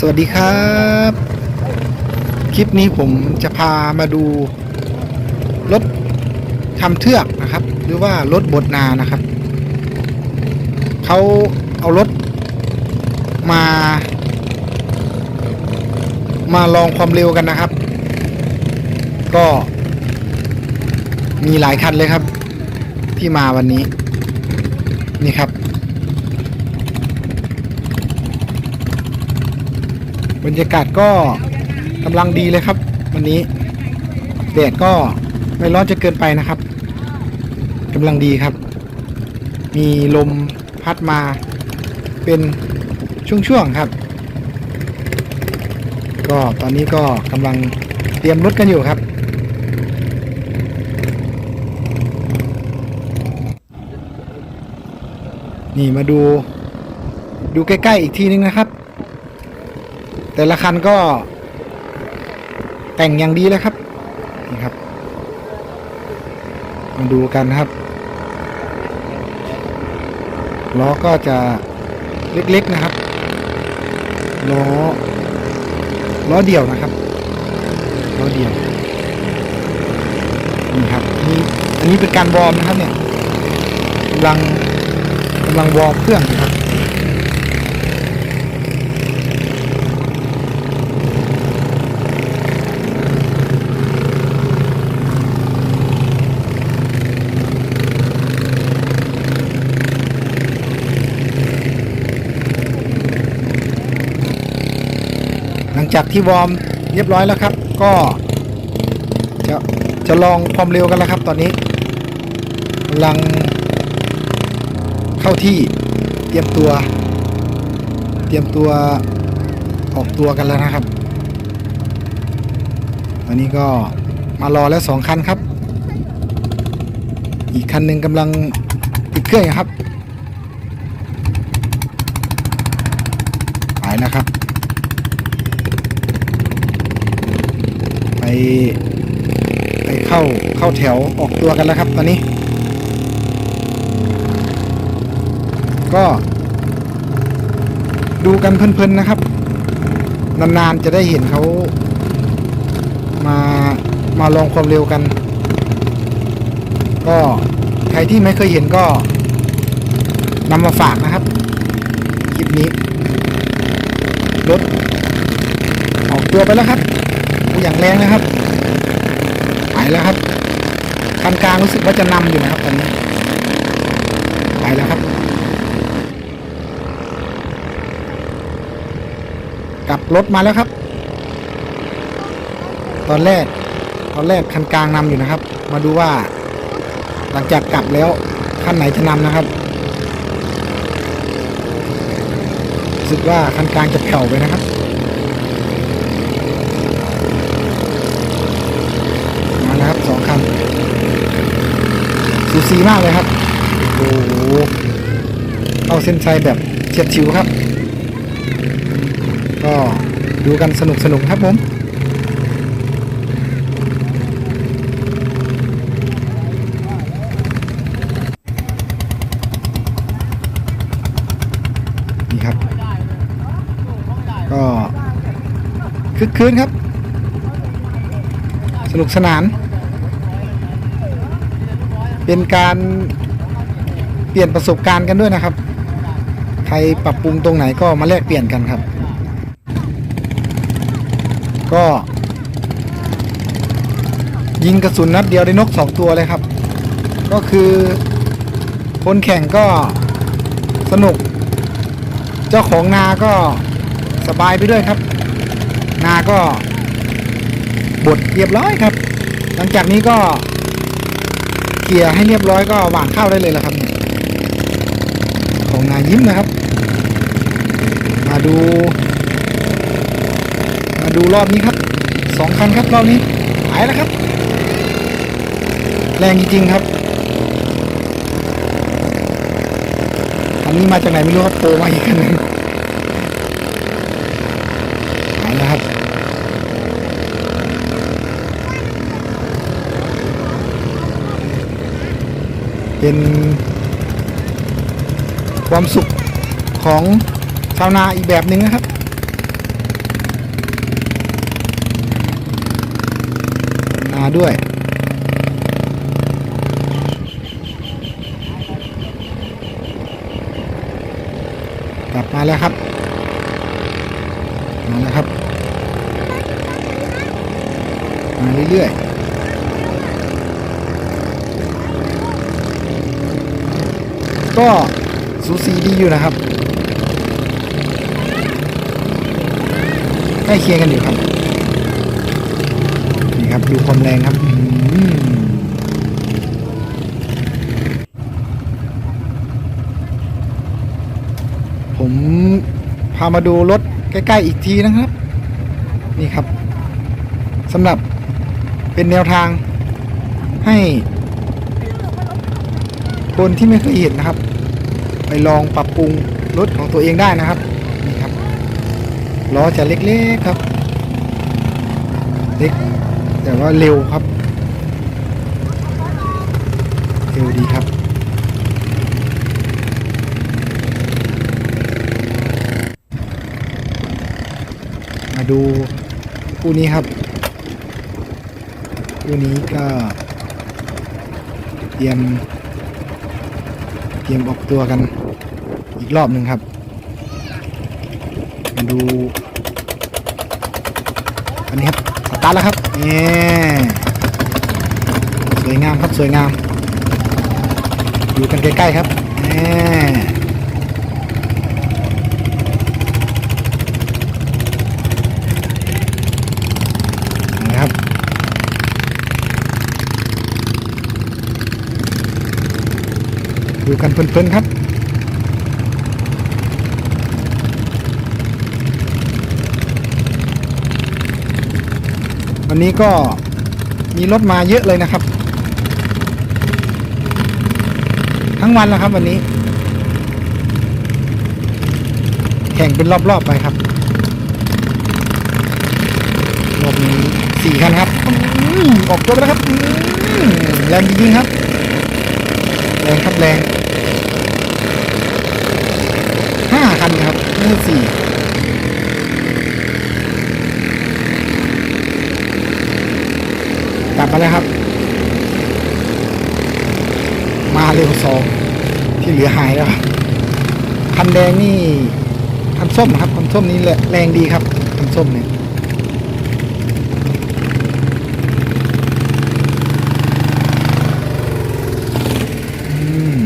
สวัสดีครับ คลิปนี้ผมจะพามาดู รถทำเทือกนะครับ หรือว่ารถบดนานะครับ เขาเอารถมา มาลองความเร็วกันนะครับ ก็มีหลายคันเลยครับ ที่มาวันนี้ นี่ครับ บรรยากาศก็กำลังดีเลยครับ วันนี้แดดก็ไม่ร้อนจะเกินไปนะครับกำลังดีครับ มีลมพัดมาเป็นช่วงๆครับ ก็ตอนนี้ก็กำลังเตรียมรถกันอยู่ครับนี่มาดูดูใกล้ ๆ อีกทีนึงนะครับ แต่ละคันก็แต่งอย่างดีเลยครับนี่ครับ มาดูกันครับล้อก็จะเล็กๆนะครับล้อล้อเดี่ยวนะครับล้อเดี่ยวนี่ครับนี่อันนี้เป็นการวอร์มนะครับเนี่ยกำลังกำลังวอร์มเครื่องนะครับ จากที่วอร์มเรียบร้อยแล้วครับ ก็จะจะลองความเร็วกันแล้วครับ ตอนนี้กำลังเข้าที่เตรียมตัว เตรียมตัวออกตัวกันแล้วนะครับตอนนี้ก็มารอแล้วสองคันครับ อีกคันหนึ่งกำลังติดเครื่องครับไปแล้วครับ ไปไปเข้าเข้าแถวออกตัวกันแล้วครับตอนนี้ ก็ดูกันเพลินๆนะครับ นานๆจะได้เห็นเขามามาลองความเร็วกัน ก็ใครที่ไม่เคยเห็นก็นำมาฝากนะครับ คลิปนี้ รถ ออกตัวไปแล้วครับ อย่างแรงนะครับ ไปแล้วครับคันกลางรู้สึกว่าจะนำอยู่นะครับตอนนี้ ไปแล้วครับ กลับรถมาแล้วครับ ตอนแรก ตอนแรกคันกลางนำอยู่นะครับ มาดูว่า หลังจากกลับแล้วคันไหนจะนำนะครับรู้สึกว่าคันกลางจะแผ่วไปนะครับ มาแล้วครับสองคัน สีมากเลยครับ โอ้โหเข้าเส้นชัยแบบเฉียดฉิวครับ ก็ดูกันสนุกสนุกครับผม นี่ครับ ก็คึกคืนครับ สนุกสนาน เป็นการเปลี่ยนประสบการณ์กันด้วยนะครับ ใครปรับปรุงตรงไหนก็มาแลกเปลี่ยนกันครับ ก็ ยิงกระสุนนัดเดียวได้นกสองตัวเลยครับ ก็คือคนแข่งก็สนุก เจ้าของนาก็สบายไปด้วยครับ นาก็บดเรียบร้อยครับ หลังจากนี้ก็ เกลี่ยให้เรียบร้อยก็หว่านข้าวได้เลยละครับเนี่ยของนายิ้มนะครับ มาดู มาดูรอบนี้ครับสองคันครับรอบนี้หายแล้วครับ แรงจริงๆครับอันนี้มาจากไหนไม่รู้ครับโผล่มาอีกคันนึง เป็นความสุขของชาวนาอีกแบบหนึ่งนะครับ นาด้วยกลับมาแล้วครับมาแล้วครับ มาเรื่อยๆ ก็สูสีดีอยู่นะครับใกล้เคียงกันอยู่ครับ นี่ครับดูความแรงครับผมพามาดูรถใกล้ๆอีกทีนะครับ นี่ครับสำหรับเป็นแนวทางให้ คนที่ไม่เคยเห็นนะครับ ไปลองปรับปรุงรถของตัวเองได้นะครับนี่ครับล้อจะเล็กๆครับ เล็ก แต่ว่าเร็วครับเร็วดีครับมาดูคู่นี้ครับคู่นี้ก็เตรียม ตรียมออกตัวกันอีกรอบหนึ่งครับ มาดู อันนี้ครับสตาร์ทแล้วครับนี่สวยงามครับสวยงาม อยู่กันใกล้ๆครับนี่นะครับ ดูกันเพลินๆครับวันนี้ก็มีรถมาเยอะเลยนะครับ ทั้งวันแล้วครับวันนี้ แข่งเป็นรอบๆไปครับรอบนี้สี่คันครับอืมออกตัวไปแล้วครับอืมแรงจริงๆครับ แรงครับแรงห้าคั นสี่กลับมาแล้วครับ มาเร็วสองที่เหลือหายแล้วคันแดงนี่คันส้มนะครับคันส้มนี่แรงดีครับคันส้มเนี่ยอืม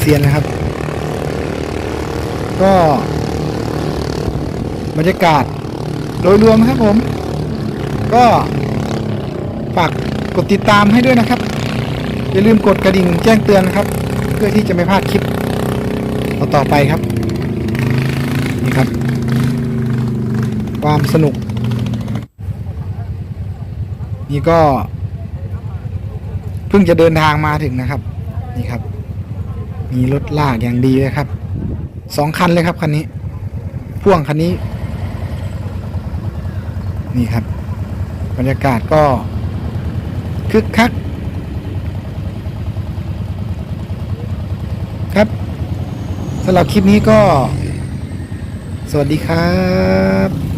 เซียนนะครับ ก็ บรรยากาศโดยรวมครับผม ก็ฝากกดติดตามให้ด้วยนะครับ อย่าลืมกดกระดิ่งแจ้งเตือนนะครับ เพื่อที่จะไม่พลาดคลิปต่อต่อไปครับ นี่ครับ ความสนุก นี่ก็ เพิ่งจะเดินทางมาถึงนะครับ นี่ครับ มีรถลากอย่างดีเลยครับสองคันเลยครับคันนี้ พ่วงคันนี้ นี่ครับ บรรยากาศก็คึกคัก ครับสำหรับคลิปนี้ก็ สวัสดีครับ